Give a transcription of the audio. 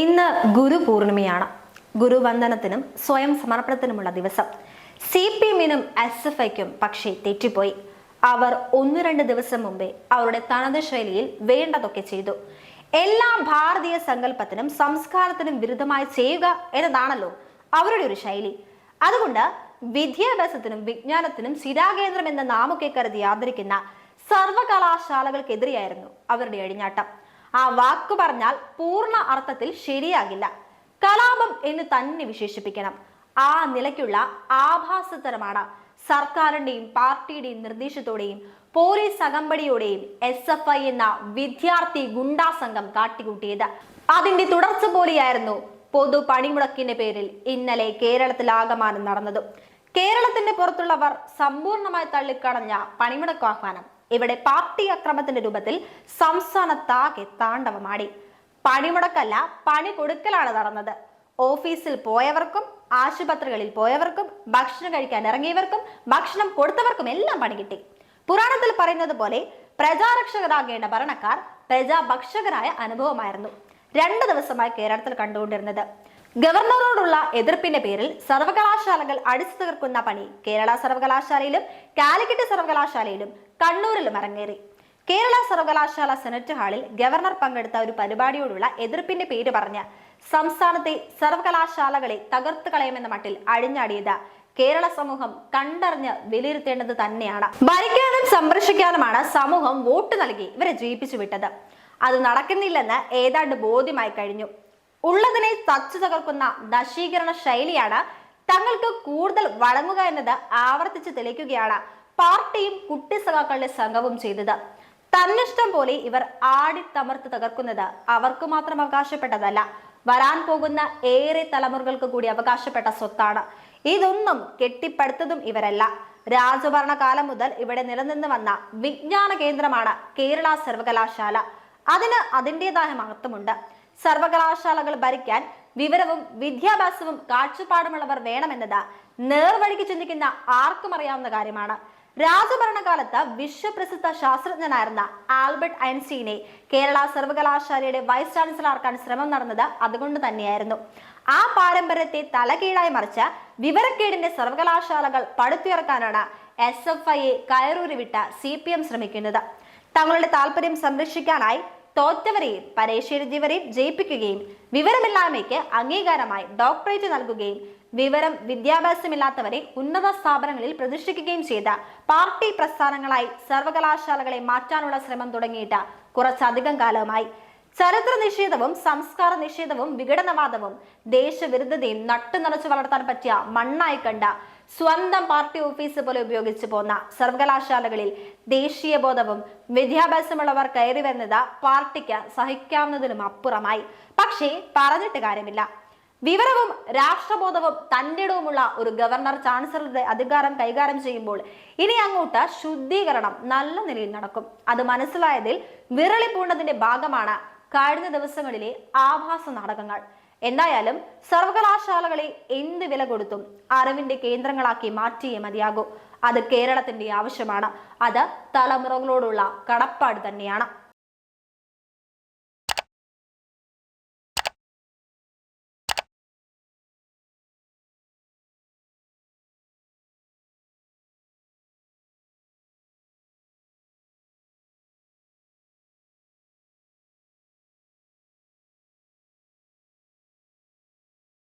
ഇന്ന് ഗുരു പൂർണിമയാണ്. ഗുരുവന്ദനത്തിനും സ്വയം സമർപ്പണത്തിനുമുള്ള ദിവസം. സി പി എമ്മിനും എസ് എഫ് ഐക്കും പക്ഷേ തെറ്റിപ്പോയി. അവർ ഒന്നു രണ്ട് ദിവസം മുമ്പേ അവരുടെ തനത് ശൈലിയിൽ വേണ്ടതൊക്കെ ചെയ്തു. എല്ലാ ഭാരതീയ സങ്കല്പത്തിനും സംസ്കാരത്തിനും വിരുദ്ധമായി ചെയ്യുക എന്നതാണല്ലോ അവരുടെ ഒരു ശൈലി. അതുകൊണ്ട് വിദ്യാഭ്യാസത്തിനും വിജ്ഞാനത്തിനും സ്ഥിരാകേന്ദ്രം എന്ന നാമൊക്കെ കരുതി ആദരിക്കുന്ന സർവകലാശാലകൾക്കെതിരെയായിരുന്നു അവരുടെ അഴിഞ്ഞാട്ടം ആ വാക്ക് പറഞ്ഞാൽ പൂർണ അർത്ഥത്തിൽ ശരിയാകില്ല. കലാപം എന്ന് തന്നെ വിശേഷിപ്പിക്കണം. ആ നിലയ്ക്കുള്ള ആഭാസതരമാണ്. സർക്കാരിന്റെയും പാർട്ടിയുടെയും നിർദ്ദേശത്തോടെയും പോലീസ് അകമ്പടിയോടെയും എസ് എഫ് ഐ എന്ന വിദ്യാർത്ഥി ഗുണ്ടാ സംഘം കാട്ടിക്കൂട്ടിയത്. അതിന്റെ തുടർച്ച പോലെയായിരുന്നു പൊതു പണിമുടക്കിന്റെ പേരിൽ ഇന്നലെ കേരളത്തിലാകമാനം നടന്നതും. കേരളത്തിന്റെ പുറത്തുള്ളവർ സമ്പൂർണമായി തള്ളിക്കളഞ്ഞ പണിമുടക്കാഹ്വാനം ഇവിടെ പാർട്ടി അക്രമത്തിന്റെ രൂപത്തിൽ സംസ്ഥാനത്താകെ താണ്ഡവമാടി. പണിമുടക്കല്ല പണി കൊടുക്കലാണ് നടന്നത്. ഓഫീസിൽ പോയവർക്കും ആശുപത്രികളിൽ പോയവർക്കും ഭക്ഷണം കഴിക്കാൻ ഇറങ്ങിയവർക്കും ഭക്ഷണം കൊടുത്തവർക്കും എല്ലാം പണി കിട്ടി. പുരാണത്തിൽ പറയുന്നത് പോലെ പ്രജാരക്ഷകരാകേണ്ട ഭരണക്കാർ പ്രജാഭക്ഷകരായ അനുഭവമായിരുന്നു. രണ്ട് ദിവസമായി കേരളത്തിൽ കണ്ടുകൊണ്ടിരുന്നത്. ഗവർണറോടുള്ള എതിർപ്പിന്റെ പേരിൽ സർവകലാശാലകൾ അടിച്ചു തീർക്കുന്ന പണി കേരള സർവകലാശാലയിലും കാലിക്കറ്റ് സർവകലാശാലയിലും കണ്ണൂരിലും അരങ്ങേറി. കേരള സർവകലാശാല സെനറ്റ് ഹാളിൽ ഗവർണർ പങ്കെടുത്ത ഒരു പരിപാടിയോടുള്ള എതിർപ്പിന്റെ പേര് പറഞ്ഞ് സംസ്ഥാനത്തെ സർവകലാശാലകളെ തകർത്ത് കളയുമെന്ന മട്ടിൽ അഴിഞ്ഞാടിയത് കേരള സമൂഹം കണ്ടറിഞ്ഞ് വിലയിരുത്തേണ്ടത് തന്നെയാണ്. ഭരിക്കാനും സംരക്ഷിക്കാനുമാണ് സമൂഹം വോട്ട് നൽകി ഇവരെ ജയിപ്പിച്ചു വിട്ടത്. അത് നടക്കുന്നില്ലെന്ന് ഏതാണ്ട് ബോധ്യമായി കഴിഞ്ഞു. ഉള്ളതിനെ തച്ചു തകർക്കുന്ന നശീകരണ ശൈലിയാണ് തങ്ങൾക്ക് കൂടുതൽ വഴങ്ങുക എന്നത് ആവർത്തിച്ച് തെളിയിക്കുകയാണ് പാർട്ടിയും കുട്ടി സഖാക്കളുടെ സംഘവും ചെയ്തത്. തന്നിഷ്ടം പോലെ ഇവർ ആടിത്തമർത്ത് തകർക്കുന്നത് അവർക്ക് മാത്രം അവകാശപ്പെട്ടതല്ല. വരാൻ പോകുന്ന ഏറെ തലമുറകൾക്ക് കൂടി അവകാശപ്പെട്ട സ്വത്താണ്. ഇതൊന്നും കെട്ടിപ്പടുത്തതും ഇവരല്ല. രാജഭരണകാലം മുതൽ ഇവിടെ നിലനിന്ന് വന്ന വിജ്ഞാന കേന്ദ്രമാണ് കേരള സർവകലാശാല. അതിന് അതിന്റെതായ മഹത്വമുണ്ട്. സർവകലാശാലകൾ ഭരിക്കാൻ വിവരവും വിദ്യാഭ്യാസവും കാഴ്ചപ്പാടുമുള്ളവർ വേണമെന്നത് നേർവഴിക്ക് ചിന്തിക്കുന്ന ആർക്കും അറിയാവുന്ന കാര്യമാണ്. രാജഭരണകാലത്ത് വിശ്വപ്രസിദ്ധ ശാസ്ത്രജ്ഞനായിരുന്ന ആൽബർട്ട് ഐൻസ്റ്റീനെ കേരള സർവകലാശാലയുടെ വൈസ് ചാൻസലർക്കാൻ ശ്രമം നടന്നത് അതുകൊണ്ട് തന്നെയായിരുന്നു. ആ പാരമ്പര്യത്തെ തലകീഴായി മറിച്ച് വിവരക്കേടിന്റെ സർവകലാശാലകൾ പടുത്തുയർക്കാനാണ് എസ് എഫ് ഐയെ കയറൂരി വിട്ട സി പി എം ശ്രമിക്കുന്നത്. തങ്ങളുടെ താല്പര്യം സംരക്ഷിക്കാനായി തോറ്റവരെയും പരീക്ഷയെഴുതിയവരെയും ജയിപ്പിക്കുകയും വിവരമില്ലായ്മയ്ക്ക് അംഗീകാരമായി ഡോക്ടറേറ്റ് നൽകുകയും വിവരം വിദ്യാഭ്യാസമില്ലാത്തവരെ ഉന്നത സ്ഥാപനങ്ങളിൽ പ്രതിഷ്ഠിക്കുകയും ചെയ്ത പാർട്ടി പ്രസ്ഥാനങ്ങളായി സർവകലാശാലകളെ മാറ്റാനുള്ള ശ്രമം തുടങ്ങിയിട്ട് കുറച്ചധികം കാലമായി. ചരിത്ര നിഷേധവും സംസ്കാര നിഷേധവും വിഘടനവാദവും ദേശവിരുദ്ധതയും നട്ടു നിറച്ചു വളർത്താൻ പറ്റിയ മണ്ണായി കണ്ട സ്വന്തം പാർട്ടി ഓഫീസ് പോലെ ഉപയോഗിച്ചു പോന്ന സർവകലാശാലകളിൽ ദേശീയ ബോധവും വിദ്യാഭ്യാസമുള്ളവർ കയറി വരുന്നത് പാർട്ടിക്ക് സഹിക്കാവുന്നതിലും അപ്പുറമായി. പക്ഷേ പറഞ്ഞിട്ട് കാര്യമില്ല. വിവരവും രാഷ്ട്രബോധവും തന്റെടവുമുള്ള ഒരു ഗവർണർ ചാൻസലറുടെ അധികാരം കൈകാര്യം ചെയ്യുമ്പോൾ ഇനി അങ്ങോട്ട് ശുദ്ധീകരണം നല്ല നിലയിൽ നടക്കും. അത് മനസ്സിലായതിൽ വിരളി പൂണ്ടതിന്റെ ഭാഗമാണ് കഴിഞ്ഞ ദിവസങ്ങളിലെ ആഭാസ നാടകങ്ങൾ. എന്തായാലും സർവകലാശാലകളെ എന്ത് വില കൊടുത്തും അറിവിന്റെ കേന്ദ്രങ്ങളാക്കി മാറ്റിയേ മതിയാകൂ. അത് കേരളത്തിന്റെ ആവശ്യമാണ്. അത് തലമുറകളോടുള്ള കടപ്പാട് തന്നെയാണ്.